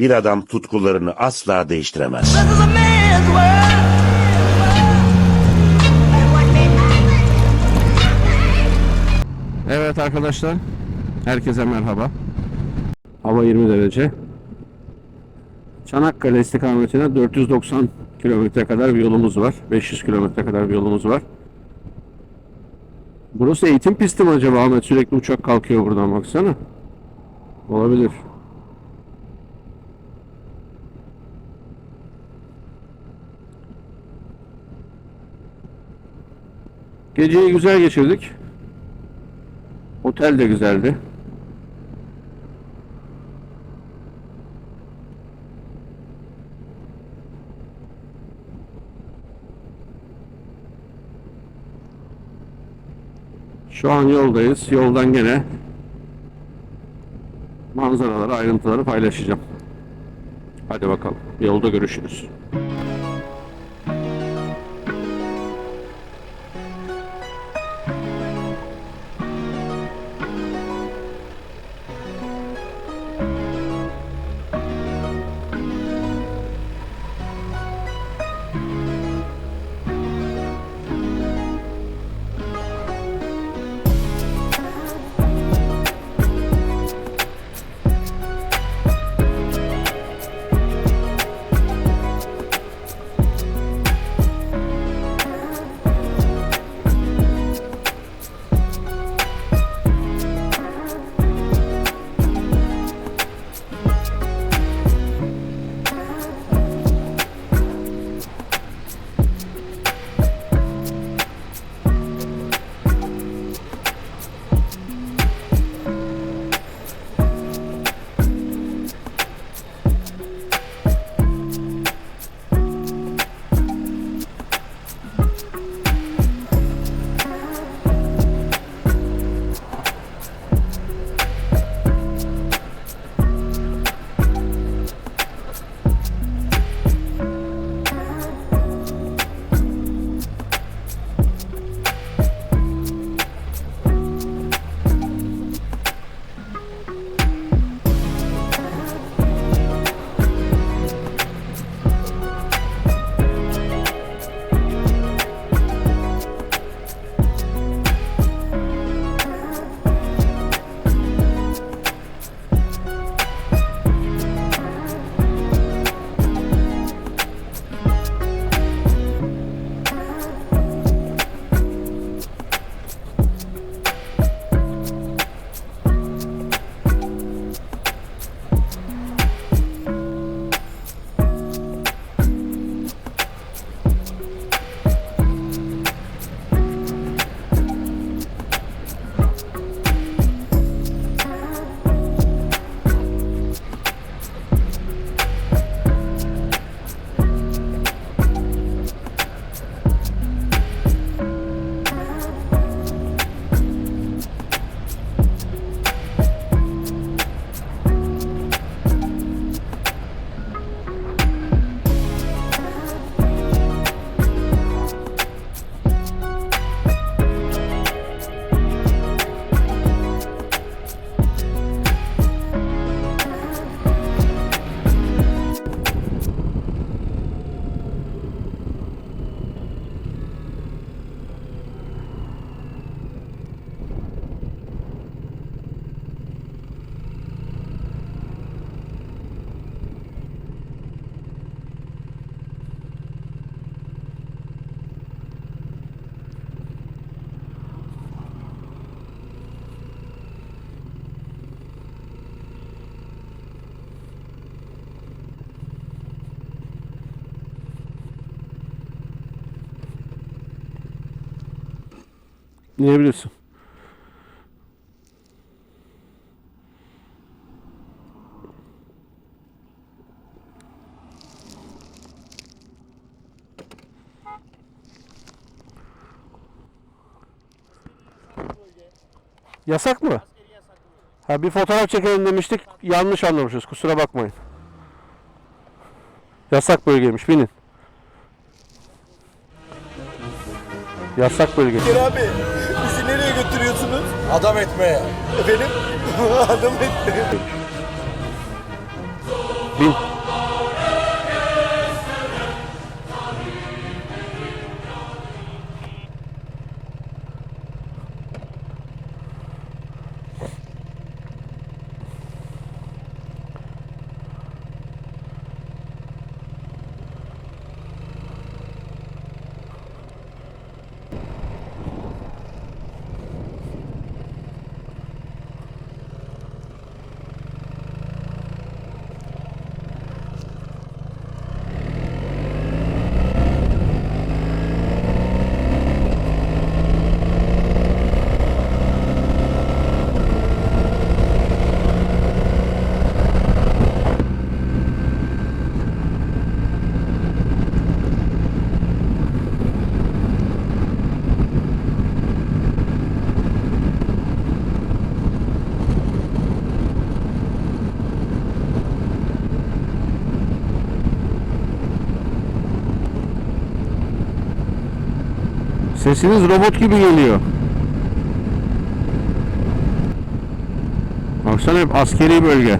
Bir adam tutkularını asla değiştiremez. Evet arkadaşlar. Herkese merhaba. Hava 20 derece. Çanakkale istikametine 490 kilometre kadar bir yolumuz var. 500 kilometre kadar bir yolumuz var. Burası eğitim pisti mi acaba Ahmet? Sürekli uçak kalkıyor buradan baksana. Olabilir. Geceyi güzel geçirdik. Otel de güzeldi. Şu an yoldayız. Yoldan gene manzaraları, ayrıntıları paylaşacağım. Hadi bakalım. Yolda görüşürüz. Diyebilirsin. Yasak mı? Ha bir fotoğraf çekelim demiştik. Yanlış anlamışız. Kusura bakmayın. Yasak bölgeymiş. Binin. Yasak bölge. abi bizi nereye götürüyorsunuz? Adam etmeye. Efendim? Adam etmeye. bin. Sesiniz robot gibi geliyor. Baksana hep askeri bölge.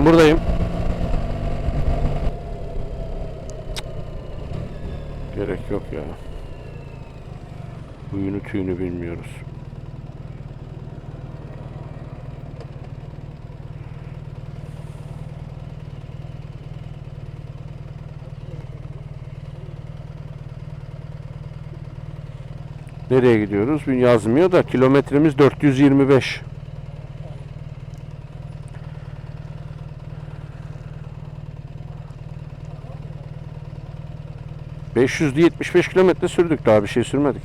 Ben buradayım. Gerek yok ya. Huyunu tüyünü bilmiyoruz. Nereye gidiyoruz? Yazmıyor da kilometremiz 425. ...575 kilometre sürdük daha bir şey sürmedik.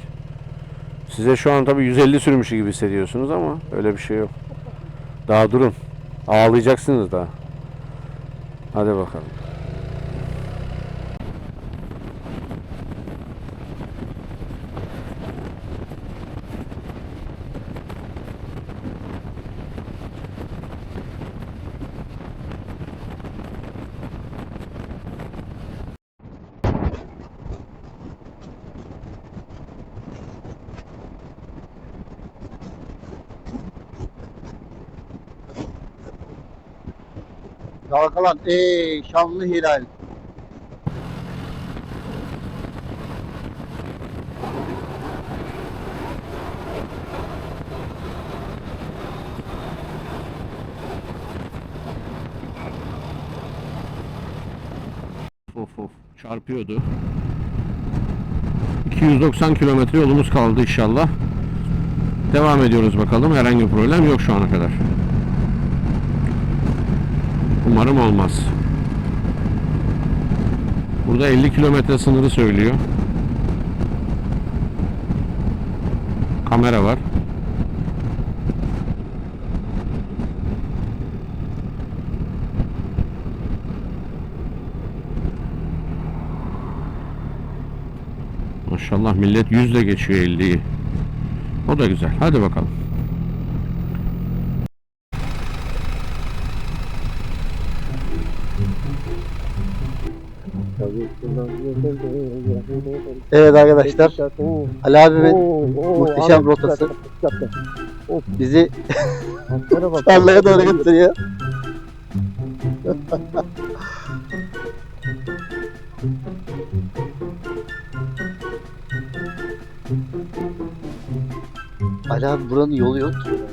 Size şu an tabii 150 sürmüş gibi hissediyorsunuz ama öyle bir şey yok. Daha durun. Ağlayacaksınız daha. Hadi bakalım. Dalgalan ey şanlı hilal. Of of çarpıyordu. 290 kilometre yolumuz kaldı inşallah. Devam ediyoruz bakalım. Herhangi bir problem yok şu ana kadar. Umarım olmaz. Burada 50 kilometre sınırı söylüyor. Kamera var. Maşallah millet yüzle geçiyor 50'yi. O da güzel. Hadi bakalım. Evet arkadaşlar. Ali abimin muhteşem rotası. bizi tarlaya doğru götürüyor. Ali abi buranın yolu yok. ki.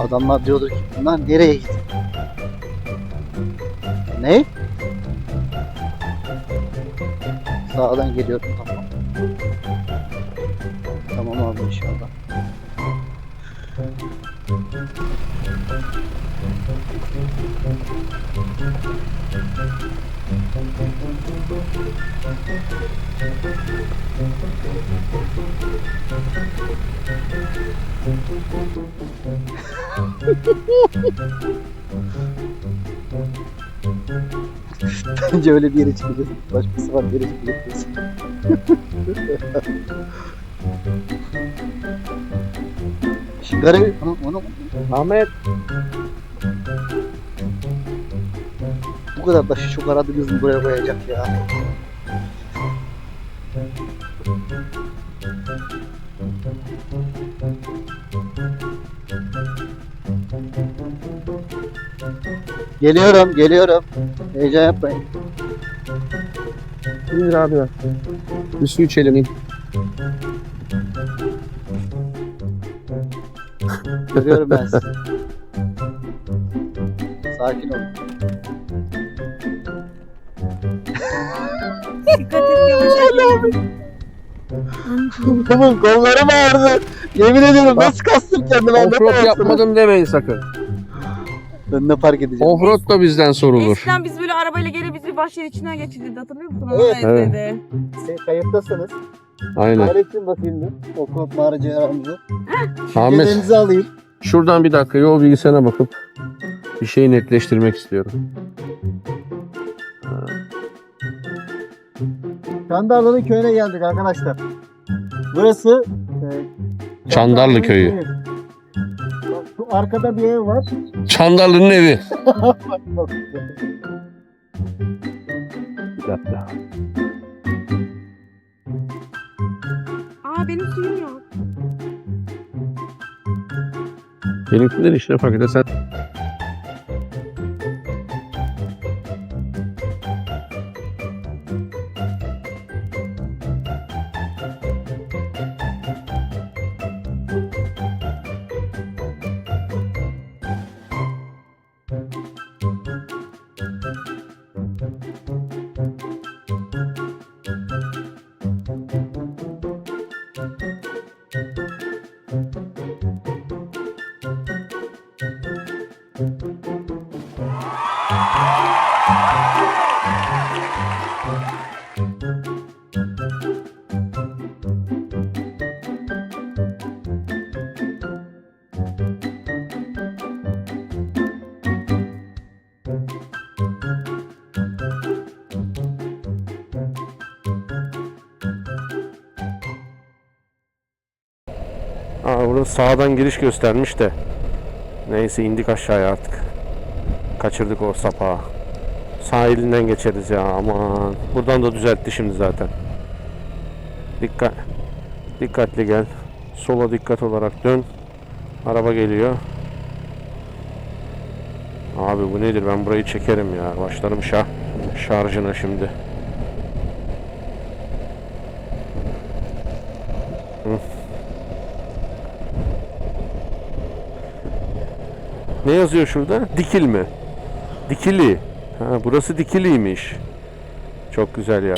Adamlar diyordur ki bunlar nereye gitti? Ne? Sağdan geliyorum. Tamam Bence öyle bir yere çıkacağız. Başkası var bir yere çıkacağız. Şu garibi... Onu, onu... Ahmet. Bu kadar taşı çok aradınız mı buraya koyacak ya? Geliyorum, geliyorum. Heyecan yapmayın. İndir abi ya. Bir su içelim. in. Görüyorum ben sizi. Sakin olun. Dikkat et yavaş Tamam kollarım ağrıdı. Yemin ediyorum nasıl kastım kendimi Offroad yapmadım demeyin sakın. Ben ne fark edeceğim? Offroad da bizden sorulur. Eskiden biz böyle arabayla geri bizi bahçenin içinden geçirdi hatırlıyor musun? Evet, evet. evet. Şey, kayıttasınız. Aynen. Öğretin bakayım bir. Okul mağaracı aramızı. Ahmet Düşüncelerinizi alayım. şuradan bir dakika yol bilgisayarına bakıp bir şeyi netleştirmek istiyorum. Çandarlı'nın köyüne geldik arkadaşlar. Burası e, Çandarlı köyü. Arkada bir ev var. Çandarlı'nın evi. Bir dakika. Aa benim suyum yok. Benimkiler işte fakirde sen Burada sağdan giriş göstermiş de. Neyse indik aşağıya artık. Kaçırdık o sapağı. Sahilinden geçeriz ya aman. Buradan da düzeltti şimdi zaten. Dikkat. Dikkatli gel. Sola dikkat olarak dön. Araba geliyor. Abi bu nedir? Ben burayı çekerim ya. Başlarım şah şarjına şimdi. Ne yazıyor şurada? Dikil mi? Dikili. Ha, burası Dikili'ymiş. Çok güzel ya.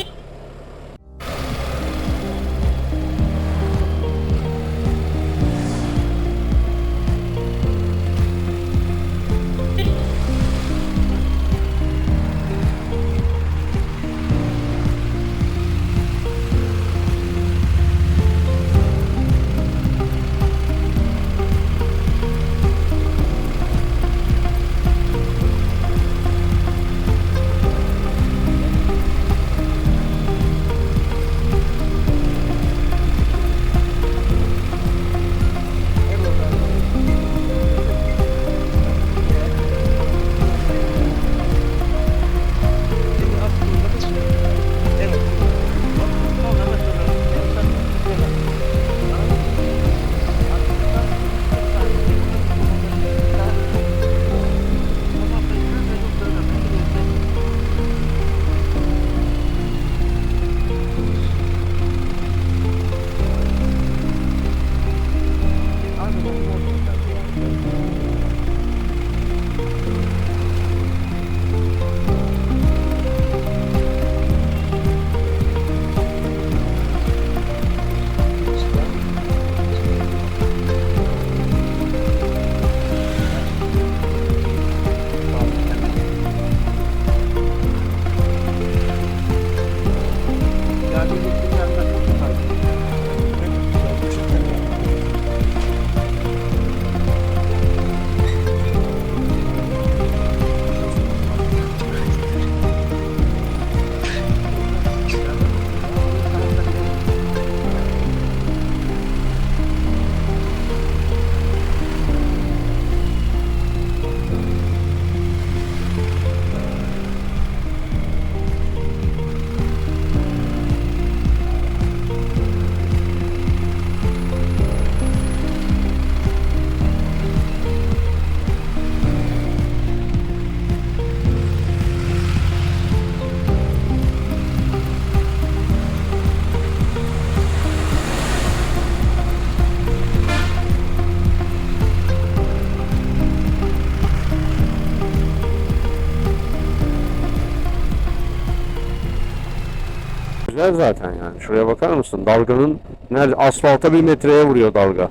Zaten yani. Şuraya bakar mısın? Dalganın nerede? Asfalta bir metreye vuruyor dalga.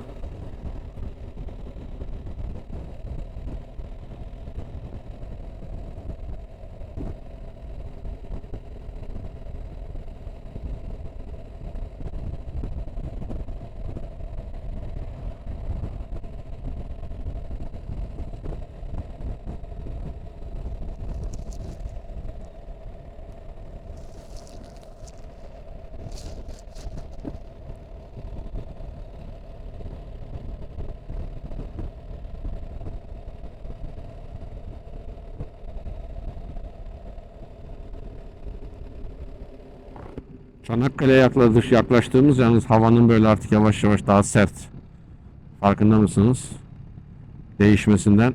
Çanakkale'ye yaklaş, yaklaştığımız yalnız havanın böyle artık yavaş yavaş daha sert. Farkında mısınız? Değişmesinden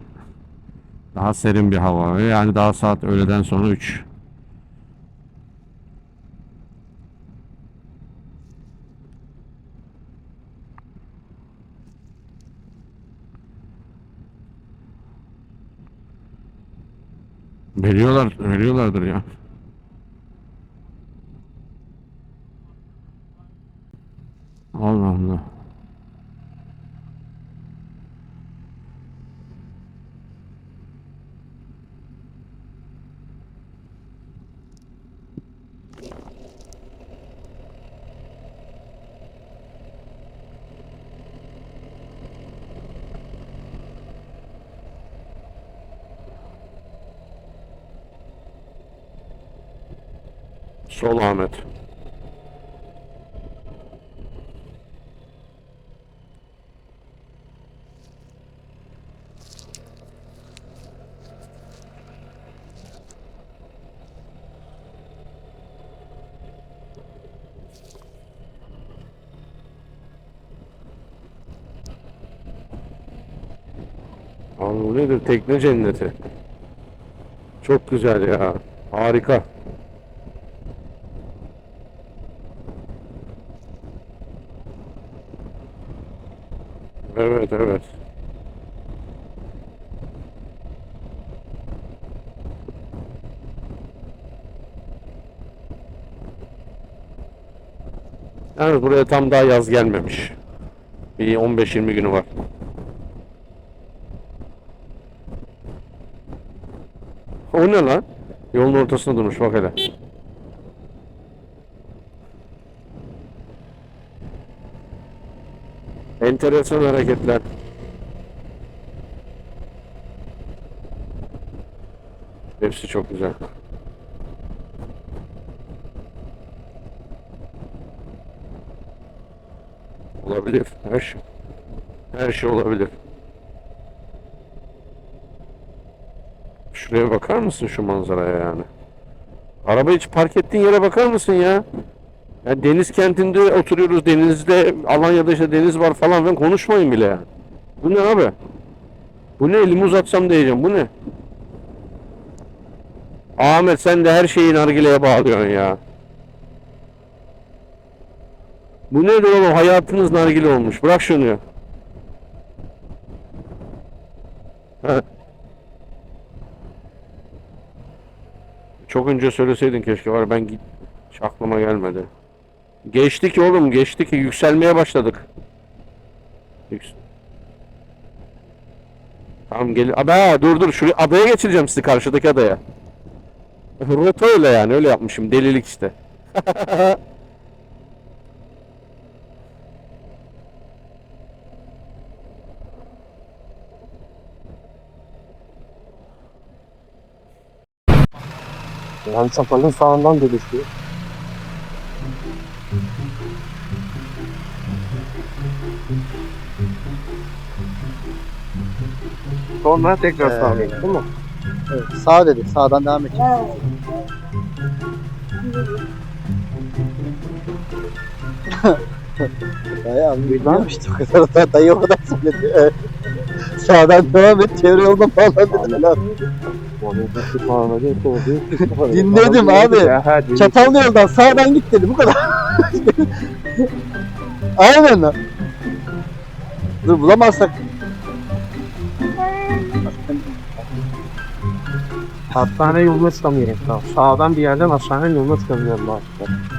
daha serin bir hava. Yani daha saat öğleden sonra 3. Veriyorlar, veriyorlardır ya. Allah Allah. Sol Ahmet. Abi bu nedir? Tekne cenneti. Çok güzel ya. Harika. Evet evet. Yani buraya tam daha yaz gelmemiş. Bir 15-20 günü var. O ne lan? Yolun ortasında durmuş bak hele. Enteresan hareketler. Hepsi çok güzel. Olabilir. Her şey. Her şey olabilir. Şuraya bakar mısın şu manzaraya yani? Araba hiç park ettiğin yere bakar mısın ya? Ya deniz kentinde oturuyoruz. Denizde Alanya'da işte deniz var falan ben konuşmayın bile yani. Bu ne abi? Bu ne elimi uzatsam diyeceğim. Bu ne? Ahmet sen de her şeyi nargileye bağlıyorsun ya. Bu nedir oğlum? Hayatınız nargile olmuş. Bırak şunu. Çok önce söyleseydin keşke var ben git hiç aklıma gelmedi. Geçtik oğlum geçtik yükselmeye başladık. Yüks Tamam gel. Abi dur dur şuraya adaya geçireceğim sizi karşıdaki adaya. Rota öyle yani öyle yapmışım delilik işte. Yani çapanın sağından dönüşüyor. Sonra tekrar Ee, sağa değil mi? Evet, sağ dedi. Sağdan devam edecek. Dayı bilmemişti o kadar. Da- Dayı o kadar söyledi. Sağdan devam et. Çevre yolda falan dedi. Lan. Dinledim abi. Çatallı yoldan sağdan git dedi. Bu kadar. Aynen lan. Dur bulamazsak. Hastane yoluna çıkamıyorum. Sağdan bir yerden hastane yoluna çıkamıyorum. Artık.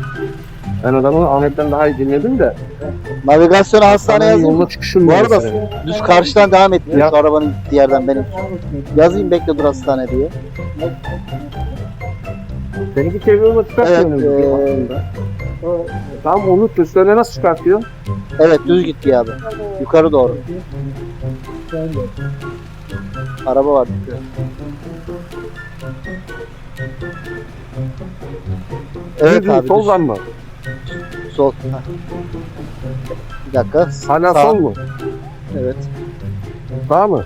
Ben adamı Ahmet'ten daha iyi dinledim de. Navigasyonu hastane Sana yazayım. yoluna çıkışım Bu var arada düz karşıdan devam ettiriyoruz Ya. arabanın gittiği yerden benim. Yazayım bekle dur hastane diye. Seninki çevre yoluna çıkartmıyor Evet, eee, Tamam onu üstlerine nasıl çıkartıyor? evet düz gitti abi. Yukarı doğru. Araba var. Evet abi düz. mı? Heh. Bir dakika. Hala Sağ. sol mu? Evet. Sağ mı?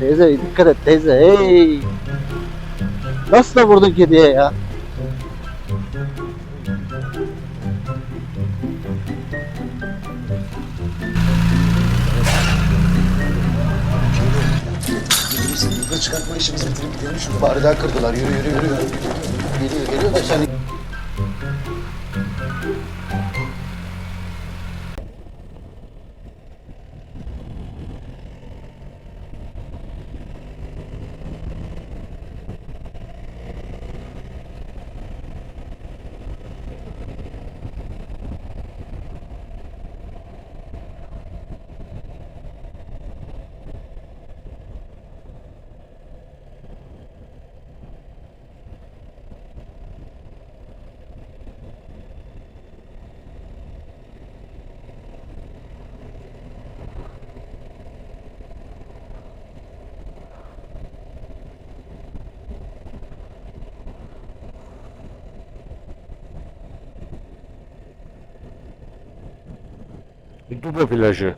Teyze dikkat et teyze. Hey. Nasıl da vurdun kediye ya? Yukarı çıkartma işimizi bitirip gidelim şunu. Bari daha kırdılar. Yürü yürü yürü. Geliyor geliyor da sen Duba plajı.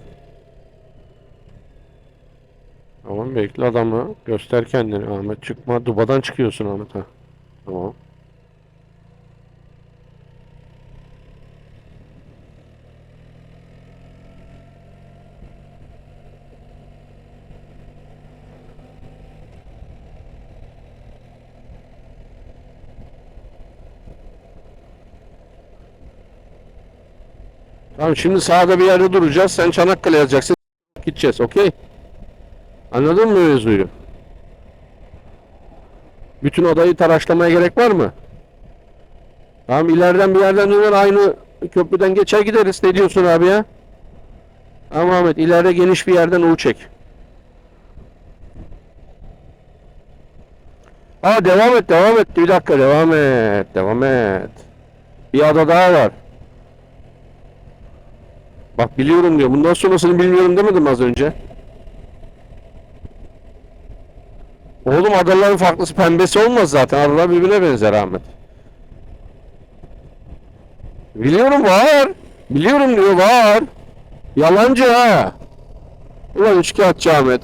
Tamam bekle adamı. Göster kendini Ahmet. Çıkma. Dubadan çıkıyorsun Ahmet ha. Tamam. Tamam şimdi sağda bir yerde duracağız. Sen Çanakkale yazacaksın. Gideceğiz. Okey? Anladın mı mevzuyu? Bütün odayı taraşlamaya gerek var mı? Tamam ileriden bir yerden döner aynı köprüden geçer gideriz. Ne diyorsun abi ya? Tamam Ahmet ileride geniş bir yerden U çek. Aa devam et devam et. Bir dakika devam et. Devam et. Bir ada daha var. Bak biliyorum diyor. Bundan sonrasını bilmiyorum demedim az önce. Oğlum adaların farklısı pembesi olmaz zaten. Adalar birbirine benzer Ahmet. Biliyorum var. Biliyorum diyor var. Yalancı ha. Ulan üçkağıtçı Ahmet.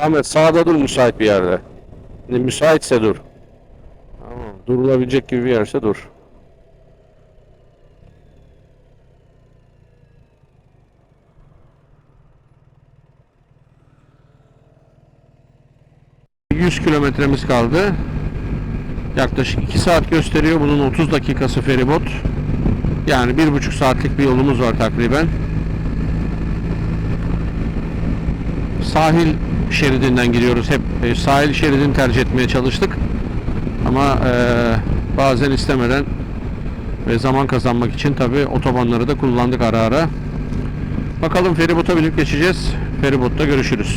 Ahmet sağda dur müsait bir yerde. Ne müsaitse dur. Tamam. Durulabilecek gibi bir yerse dur. ...100 kilometremiz kaldı. Yaklaşık 2 saat gösteriyor. Bunun 30 dakikası feribot. Yani bir buçuk saatlik bir yolumuz var takriben. sahil şeridinden gidiyoruz. Hep e, sahil şeridini tercih etmeye çalıştık. Ama e, bazen istemeden ve zaman kazanmak için tabi otobanları da kullandık ara ara. Bakalım feribota binip geçeceğiz. Feribotta görüşürüz.